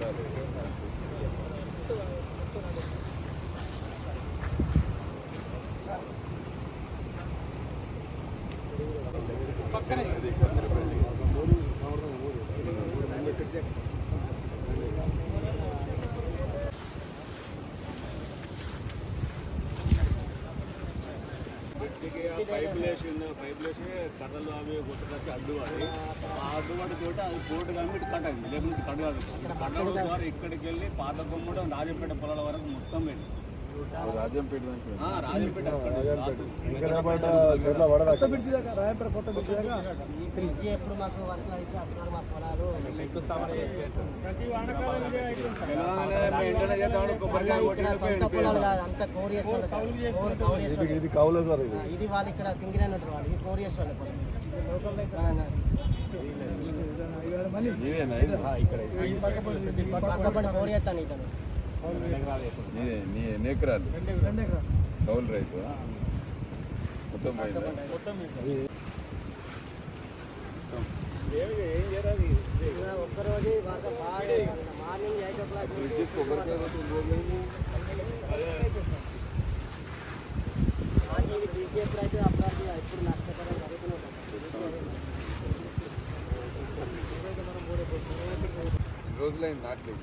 Another. పైపులు వేసి కర్రలు అవి కొట్టుకొచ్చి అడ్డు ఆ అడ్డుబాటు తోటి అది పోటు కానీ ఇటు లేకుంటే కట్ కాదు. కట్టడం ద్వారా ఇక్కడికి వెళ్ళి పాత బొమ్మడం రాజపేట పొలాల వరకు మొత్తం వెళ్ళి రాజంపేట రాజంపేట బ్రిడ్జి ఎప్పుడు మాకు అయితే మా పొలాలు ఇది కౌలు సార్ ఇది. ఇది వాళ్ళు ఇక్కడ సింగిల్ అని ఉంటారు వాళ్ళు. ఇది కోరి పక్కపడి చేస్తాను ఇతను. నీ ఎన్ని ఎకరాలు కౌలు రైతు. మొత్తం పోయిందా? ఒక్కరోజు మార్నింగ్ ఎయిట్ ఓ క్లాక్ నష్టపడే రోజులైంది నాట్లేదు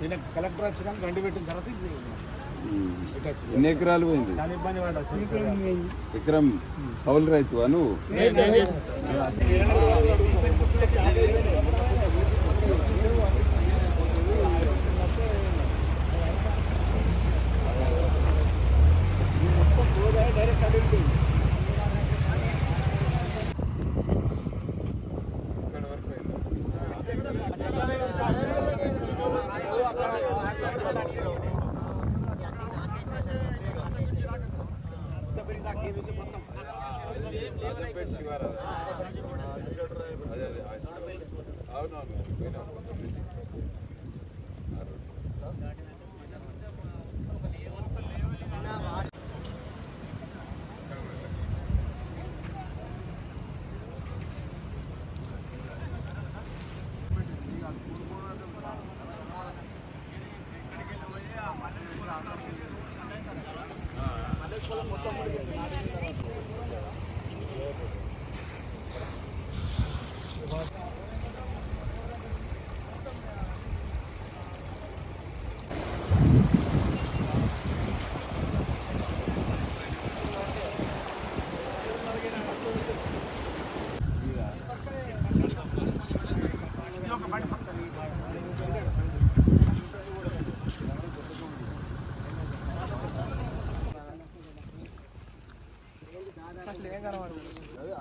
కలెక్టర్ వచ్చినాక గండి పెట్టిన తర్వాత ఎన్ని ఎకరాలు పోయింది? ఎకరం కౌలు రైతు అను రాజంపేట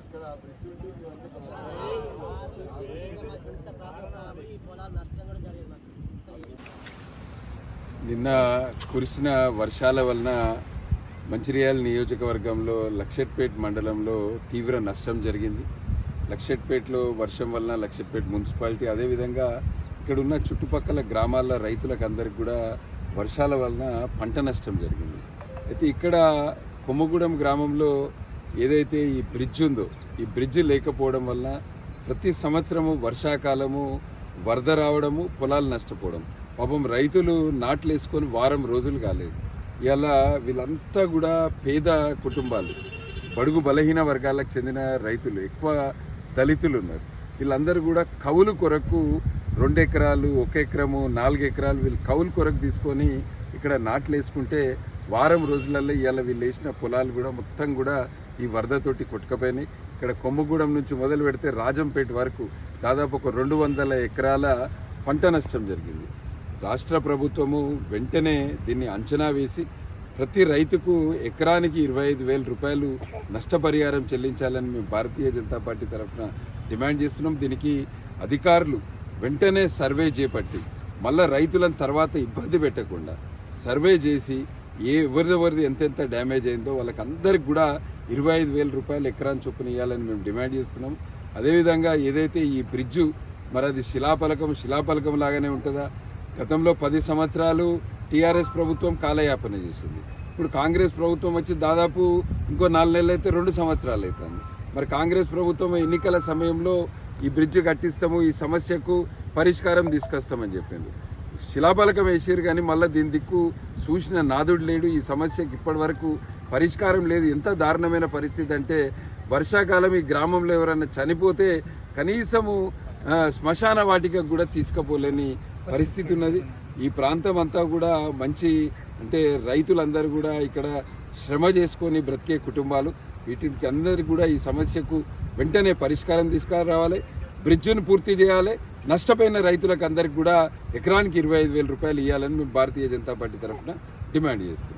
అక్కడ ఇవన్నీ నిన్న కురిసిన వర్షాల వలన మంచిర్యాల నియోజకవర్గంలో లక్షట్పేట్ మండలంలో తీవ్ర నష్టం జరిగింది. లక్షట్పేటలో వర్షం వలన లక్షట్పేట మున్సిపాలిటీ అదేవిధంగా ఇక్కడ ఉన్న చుట్టుపక్కల గ్రామాల రైతులకు అందరికి కూడా వర్షాల వలన పంట నష్టం జరిగింది. అయితే ఇక్కడ కొమ్మగూడెం గ్రామంలో ఏదైతే ఈ బ్రిడ్జ్ ఉందో ఈ బ్రిడ్జ్ లేకపోవడం వలన ప్రతి సంవత్సరము వర్షాకాలము వరద రావడము పొలాలు నష్టపోవడం. పాపం రైతులు నాట్లు వేసుకొని వారం రోజులు కాలేదు. ఇలా వీళ్ళంతా కూడా పేద కుటుంబాలు బడుగు బలహీన వర్గాలకు చెందిన రైతులు ఎక్కువ దళితులు ఉన్నారు వీళ్ళందరూ కూడా కౌలు కొరకు రెండు ఎకరాలు ఒక ఎకరము నాలుగు ఎకరాలు వీళ్ళు కౌలు కొరకు తీసుకొని ఇక్కడ నాట్లు వేసుకుంటే వారం రోజులలో ఇవాళ వీళ్ళు వేసిన పొలాలు కూడా మొత్తం కూడా ఈ వరదతోటి కొట్టుకపోయినాయి. ఇక్కడ కొమ్మగూడెం నుంచి మొదలు పెడితే రాజంపేట వరకు దాదాపు ఒక రెండు వందల ఎకరాల పంట నష్టం జరిగింది. రాష్ట్ర ప్రభుత్వము వెంటనే దీన్ని అంచనా వేసి ప్రతి రైతుకు ఎకరానికి ఇరవై ఐదు వేల రూపాయలు నష్టపరిహారం చెల్లించాలని మేము భారతీయ జనతా పార్టీ తరఫున డిమాండ్ చేస్తున్నాం. దీనికి అధికారులు వెంటనే సర్వే చేపట్టి మళ్ళా రైతులను తర్వాత ఇబ్బంది పెట్టకుండా సర్వే చేసి ఏ ఎవరిదెవరిది ఎంతెంత డ్యామేజ్ అయిందో వాళ్ళకి అందరికి కూడా ఇరవై ఐదు వేల రూపాయలు ఎకరాన్ని చొప్పున ఇవ్వాలని మేము డిమాండ్ చేస్తున్నాం. అదేవిధంగా ఏదైతే ఈ బ్రిడ్జు మరి అది శిలాపలకం శిలాపలకం లాగానే ఉంటుందా? గతంలో పది సంవత్సరాలు టీఆర్ఎస్ ప్రభుత్వం కాలయాపన చేసింది. ఇప్పుడు కాంగ్రెస్ ప్రభుత్వం వచ్చి దాదాపు ఇంకో నాలుగు నెలలు అయితే రెండు సంవత్సరాలు అవుతుంది మరి కాంగ్రెస్ ప్రభుత్వం ఎన్నికల సమయంలో ఈ బ్రిడ్జ్ కట్టిస్తాము ఈ సమస్యకు పరిష్కారం తీసుకొస్తామని చెప్పింది. శిలాఫలకం వేసారు కానీ మళ్ళీ దీని దిక్కు చూసిన నాదుడు లేడు. ఈ సమస్యకి ఇప్పటి వరకు పరిష్కారం లేదు. ఎంత దారుణమైన పరిస్థితి అంటే వర్షాకాలం ఈ గ్రామంలో ఎవరైనా చనిపోతే కనీసము శ్మశాన వాటికి కూడా తీసుకుపోలేని పరిస్థితి ఉన్నది. ఈ ప్రాంతం అంతా కూడా మంచి అంటే రైతులందరూ కూడా ఇక్కడ శ్రమ చేసుకొని బ్రతికే కుటుంబాలు. వీటికి అందరికీ కూడా ఈ సమస్యకు వెంటనే పరిష్కారం తీసుకురావాలి. బ్రిడ్జ్ను పూర్తి చేయాలి. నష్టపోయిన రైతులకు అందరికి కూడా ఎకరానికి ఇరవై ఐదు వేల రూపాయలు ఇవ్వాలని మేము భారతీయ జనతా పార్టీ తరఫున డిమాండ్ చేస్తున్నాం.